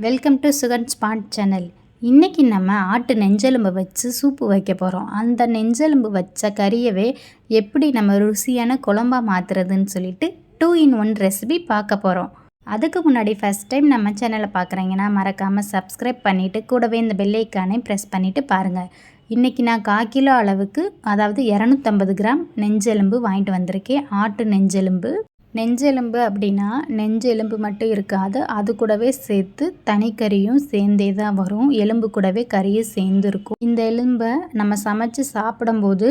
Welcome to Sugan spot channel இன்றைக்கி நம்ம ஆட்டு நெஞ்செலும்பு வச்சு சூப்பு வைக்க போகிறோம் அந்த நெஞ்செலும்பு வச்ச கறியவே எப்படி நம்ம ருசியான குழம்பா மாற்றுறதுன்னு சொல்லிட்டு டூ இன் ஒன் ரெசிபி பார்க்க போகிறோம் அதுக்கு முன்னாடி ஃபஸ்ட் டைம் நம்ம சேனலை பார்க்குறீங்கன்னா மறக்காமல் சப்ஸ்கிரைப் பண்ணிவிட்டு கூடவே இந்த பெல்லைக்கானே ப்ரெஸ் பண்ணிவிட்டு பாருங்கள் இன்றைக்கி நான் கால் கிலோ அளவுக்கு அதாவது இரநூத்தம்பது கிராம் நெஞ்செலும்பு வாங்கிட்டு வந்திருக்கேன். ஆட்டு நெஞ்செலும்பு நெஞ்செலும்பு அப்படின்னா நெஞ்செலும்பு மட்டும் இருக்காது. அது கூடவே சேர்த்து தனிக்கறியும் சேர்ந்தே தான் வரும். எலும்பு கூடவே கறியும் சேர்ந்து இருக்கும் இந்த எலும்பை நம்ம சமைச்சு சாப்பிடும்போது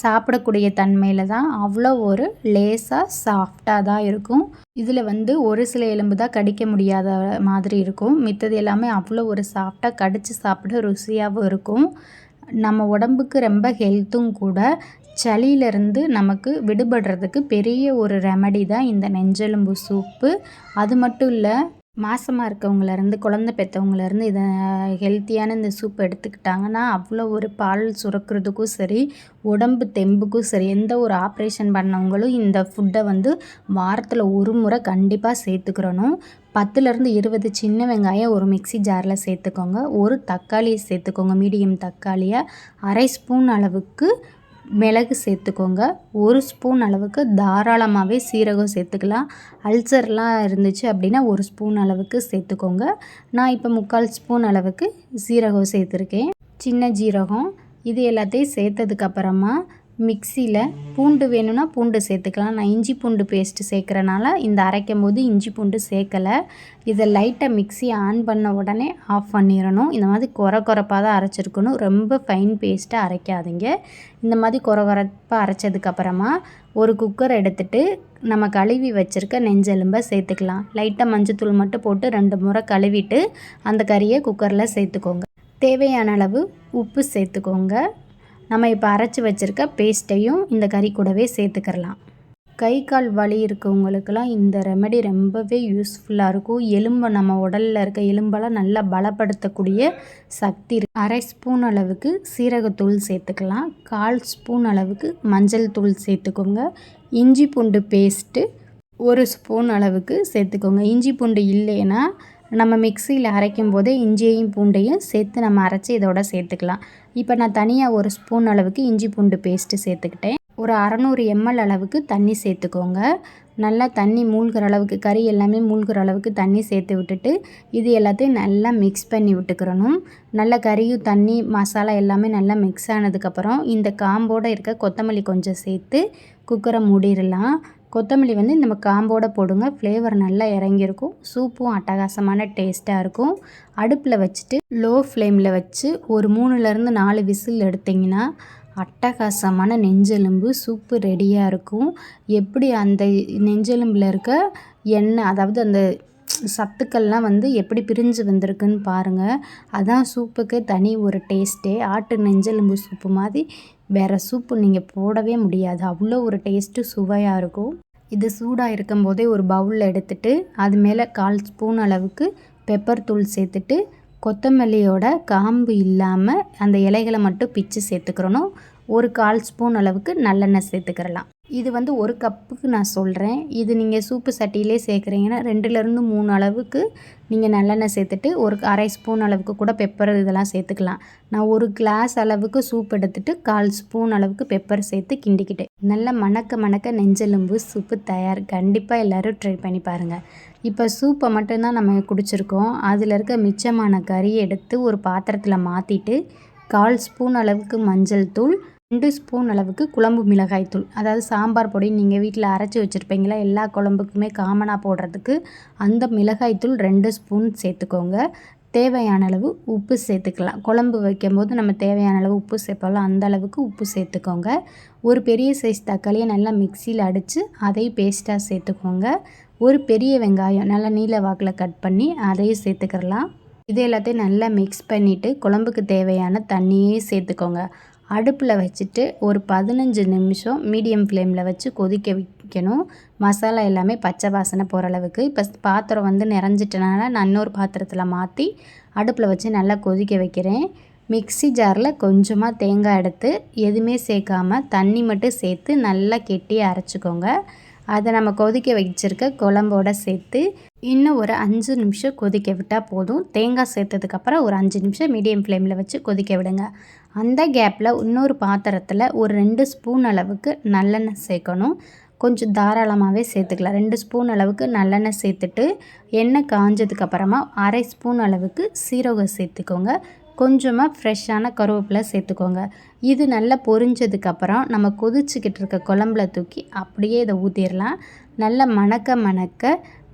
சாப்பிடக்கூடிய தன்மையில் தான் அவ்வளோ ஒரு லேசாக சாஃப்டாக தான் இருக்கும். இதில் வந்து ஒரு சில எலும்பு தான் கடிக்க முடியாத மாதிரி இருக்கும். மித்தது எல்லாமே அவ்வளோ ஒரு சாஃப்டாக கடித்து சாப்பிட ருசியாகவும் இருக்கும். நம்ம உடம்புக்கு ரொம்ப ஹெல்த்தும் கூட சளியிலேருந்து நமக்கு விடுபடுறதுக்கு பெரிய ஒரு ரெமடி தான் இந்த நெஞ்செலும்பு சூப்பு. அது மட்டும் இல்லை மாசமாக இருக்கவங்கலேருந்து குழந்த பெற்றவங்கலேருந்து இதை ஹெல்த்தியான இந்த சூப் எடுத்துக்கிட்டாங்கன்னா அவ்வளோ ஒரு பால் சுரக்கிறதுக்கும் சரி உடம்பு தெம்புக்கும் சரி எந்த ஒரு ஆப்ரேஷன் பண்ணவங்களும் இந்த ஃபுட்டை வந்து வாரத்தில் ஒரு முறை கண்டிப்பாக சேர்த்துக்கிறணும். பத்துலேருந்து இருபது சின்ன வெங்காயம் ஒரு மிக்சி ஜாரில் சேர்த்துக்கோங்க. ஒரு தக்காளியை சேர்த்துக்கோங்க மீடியம் தக்காளியை. அரை ஸ்பூன் அளவுக்கு மிளகு சேர்த்துக்கோங்க. ஒரு ஸ்பூன் அளவுக்கு தாராளமாகவே சீரகம் சேர்த்துக்கலாம். அல்சர்லாம் இருந்துச்சு அப்படின்னா ஒரு ஸ்பூன் அளவுக்கு சேர்த்துக்கோங்க. நான் இப்போ முக்கால் ஸ்பூன் அளவுக்கு சீரகம் சேர்த்துருக்கேன். சின்ன ஜீரகம். இது எல்லாத்தையும் சேர்த்ததுக்கப்புறமா மிக்சியில் பூண்டு வேணும்னா பூண்டு சேர்த்துக்கலாம். நான் இஞ்சி பூண்டு பேஸ்ட்டு சேர்க்குறனால இந்த அரைக்கும் போது இஞ்சி பூண்டு சேர்க்கலை. இதை லைட்டாக மிக்சி ஆன் பண்ண உடனே ஆஃப் பண்ணிடணும் இந்த மாதிரி குறை குறைப்பாக தான் அரைச்சிருக்கணும். ரொம்ப ஃபைன் பேஸ்ட்டாக அரைக்காதீங்க. இந்த மாதிரி குறை குறைப்பாக அரைச்சதுக்கப்புறமா ஒரு குக்கர் எடுத்துகிட்டு நம்ம கழுவி வச்சுருக்க நெஞ்செலும்பை சேர்த்துக்கலாம். லைட்டாக மஞ்சத்தூள் மட்டும் போட்டு ரெண்டு முறை கழுவிட்டு அந்த கறியை குக்கரில் சேர்த்துக்கோங்க. தேவையான அளவு உப்பு சேர்த்துக்கோங்க. நம்ம இப்போ அரைச்சி வச்சுருக்க பேஸ்ட்டையும் இந்த கறி கூடவே சேர்த்துக்கிறலாம். கை கால் வலி இருக்கவங்களுக்கெல்லாம் இந்த ரெமெடி ரொம்பவே யூஸ்ஃபுல்லாக இருக்கும். எலும்பை நம்ம உடலில் இருக்க எலும்பெல்லாம் நல்லா பலப்படுத்தக்கூடிய சக்தி அரை ஸ்பூன் அளவுக்கு சீரகத்தூள் சேர்த்துக்கலாம். கால் ஸ்பூன் அளவுக்கு மஞ்சள் தூள் சேர்த்துக்கோங்க. இஞ்சி பூண்டு பேஸ்ட்டு ஒரு ஸ்பூன் அளவுக்கு சேர்த்துக்கோங்க. இஞ்சி பூண்டு இல்லைன்னா நம்ம மிக்சியில் அரைக்கும் போதே இஞ்சியையும் பூண்டையும் சேர்த்து நம்ம அரைச்சி இதோட சேர்த்துக்கலாம். இப்போ நான் தனியாக ஒரு ஸ்பூன் அளவுக்கு இஞ்சி பூண்டு பேஸ்ட்டு சேர்த்துக்கிட்டேன். ஒரு அறநூறு எம்எல் அளவுக்கு தண்ணி சேர்த்துக்கோங்க. நல்லா தண்ணி மூழ்கிற அளவுக்கு கறி எல்லாமே மூழ்கிற அளவுக்கு தண்ணி சேர்த்து விட்டுட்டு இது எல்லாத்தையும் நல்லா மிக்ஸ் பண்ணி விட்டுக்கிறணும். நல்லா கறியும் தண்ணி மசாலா எல்லாமே நல்லா மிக்ஸ் ஆனதுக்கப்புறம் இந்த காம்போடு இருக்க கொத்தமல்லி கொஞ்சம் சேர்த்து குக்கரை மூடிடலாம். கொத்தமல்லி வந்து நம்ம காம்போட போடுங்க. ஃப்ளேவர் நல்லா இறங்கியிருக்கும். சூப்பும் அட்டகாசமான டேஸ்ட்டாக இருக்கும். அடுப்பில் வச்சுட்டு லோ ஃப்ளேமில் வச்சு ஒரு மூணுலேருந்து நாலு விசில் எடுத்திங்கன்னா அட்டகாசமான நெஞ்செலும்பு சூப்பு ரெடியாக இருக்கும். எப்படி அந்த நெஞ்செலும்பில் இருக்க எண்ணெய் அதாவது அந்த சத்துக்கள்லாம் வந்து எப்படி பிரிஞ்சு வந்திருக்குன்னு பாருங்கள் அதான் சூப்புக்கு தனி ஒரு டேஸ்ட்டே. ஆட்டு நெஞ்செலும்பு சூப்பு மாதிரி வேறு சூப்பு நீங்கள் போடவே முடியாது. அவ்வளோ ஒரு டேஸ்ட்டு சுவையாக இருக்கும். இது சூடாக இருக்கும் போதே ஒரு பவுலில் எடுத்துட்டு அது மேலே கால் ஸ்பூன் அளவுக்கு பெப்பர் தூள் சேர்த்துட்டு கொத்தமல்லியோட காம்பு இல்லாமல் அந்த இலைகளை மட்டும் பிச்சு சேர்த்துக்கிறணும். ஒரு கால் ஸ்பூன் அளவுக்கு நல்லெண்ணெய் சேர்த்துக்கிறலாம். இது வந்து ஒரு கப்புக்கு நான் சொல்கிறேன் இது நீங்கள் சூப்பு சட்டியிலே சேர்க்குறீங்கன்னா ரெண்டுலேருந்து மூணு அளவுக்கு நீங்கள் நல்லெண்ணெய் சேர்த்துட்டு ஒரு அரை ஸ்பூன் அளவுக்கு கூட பெப்பர் இதெல்லாம் சேர்த்துக்கலாம். நான் ஒரு கிளாஸ் அளவுக்கு சூப் எடுத்துகிட்டு கால் ஸ்பூன் அளவுக்கு பெப்பர் சேர்த்து கிண்டிக்கிட்டேன். நல்லா மணக்க மணக்க நெஞ்செலும்பு சூப்பு தயார். கண்டிப்பாக எல்லோரும் ட்ரை பண்ணி பாருங்கள் இப்போ சூப்பை மட்டும்தான் நம்ம குடிச்சிருக்கோம். அதில் இருக்க மிச்சமான கறி எடுத்து ஒரு பாத்திரத்தில் மாற்றிட்டு கால் ஸ்பூன் அளவுக்கு மஞ்சள் தூள் ரெண்டு ஸ்பூன் அளவுக்கு குழம்பு மிளகாய்த்தூள் அதாவது சாம்பார் பொடி நீங்கள் வீட்டில் அரைச்சி வச்சுருப்பீங்களா? எல்லா குழம்புக்குமே காமனாக போடுறதுக்கு அந்த மிளகாய் தூள் ரெண்டு ஸ்பூன் சேர்த்துக்கோங்க. தேவையான அளவு உப்பு சேர்த்துக்கலாம். குழம்பு வைக்கும்போது நம்ம தேவையான அளவு உப்பு சேர்ப்போம்ல அந்த அளவுக்கு உப்பு சேர்த்துக்கோங்க. ஒரு பெரிய சைஸ் தக்காளியை நல்லா மிக்சியில் அடித்து அதையும் பேஸ்ட்டாக சேர்த்துக்கோங்க. ஒரு பெரிய வெங்காயம் நல்லா நீல வாக்கில் கட் பண்ணி அதையும் சேர்த்துக்கிறலாம். இது எல்லாத்தையும் நல்லா மிக்ஸ் பண்ணிவிட்டு குழம்புக்கு தேவையான தண்ணியே சேர்த்துக்கோங்க. அடுப்பில் வச்சுட்டு ஒரு பதினஞ்சு நிமிஷம் மீடியம் ஃப்ளேமில் வச்சு கொதிக்க வைக்கணும். மசாலா எல்லாமே பச்சை வாசனை போகிற அளவுக்கு. இப்போ பாத்திரம் வந்து நிறைஞ்சிட்டனால நான் இன்னொரு பாத்திரத்தில் மாற்றி அடுப்பில் வச்சு நல்லா கொதிக்க வைக்கிறேன். மிக்சி ஜாரில் கொஞ்சமாக தேங்காய் எடுத்து எதுவுமே சேர்க்காமல் தண்ணி மட்டும் சேர்த்து நல்லா கெட்டி அரைச்சிக்கோங்க. அதை நம்ம கொதிக்க வச்சுருக்க குழம்போட சேர்த்து இன்னும் ஒரு அஞ்சு நிமிஷம் கொதிக்க விட்டால் போதும். தேங்காய் சேர்த்ததுக்கப்புறம் ஒரு அஞ்சு நிமிஷம் மீடியம் ஃப்ளேமில் வச்சு கொதிக்க விடுங்க. அந்த கேப்பில் இன்னொரு பாத்திரத்தில் ஒரு ரெண்டு ஸ்பூன் அளவுக்கு நல்லெண்ணெய் சேர்க்கணும். கொஞ்சம் தாராளமாகவே சேர்த்துக்கலாம். ரெண்டு ஸ்பூன் அளவுக்கு நல்லெண்ணெய் சேர்த்துட்டு எண்ணெய் காஞ்சதுக்கப்புறமா அரை ஸ்பூன் அளவுக்கு சீரகம் சேர்த்துக்கோங்க. கொஞ்சமாக ஃப்ரெஷ்ஷான கருவேப்பிலை சேர்த்துக்கோங்க. இது நல்லா பொரிஞ்சதுக்கப்புறம் நம்ம கொதிச்சுக்கிட்டு இருக்க குழம்புல தூக்கி அப்படியே இதை ஊற்றிடலாம் நல்லா மணக்க மணக்க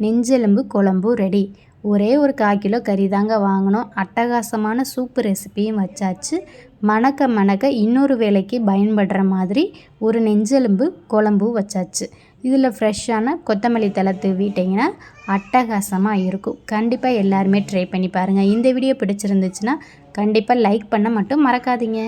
நெஞ்செலும்பு குழம்பும் ரெடி ஒரே ஒரு கால் கிலோ கறி தாங்க வாங்கினோம் அட்டகாசமான சூப்பு ரெசிப்பியும் வச்சாச்சு. மணக்க மணக்க இன்னொரு வேலைக்கு பயன்படுற மாதிரி ஒரு நெஞ்செலும்பு குழம்பும் வச்சாச்சு. இதில் ஃப்ரெஷ்ஷான கொத்தமல்லி தலை தூவிட்டிங்கன்னா அட்டகாசமாக இருக்கும். கண்டிப்பாக எல்லாருமே ட்ரை பண்ணி பாருங்கள் இந்த வீடியோ பிடிச்சிருந்துச்சுன்னா கண்டிப்பாக லைக் பண்ண மட்டும் மறக்காதீங்க.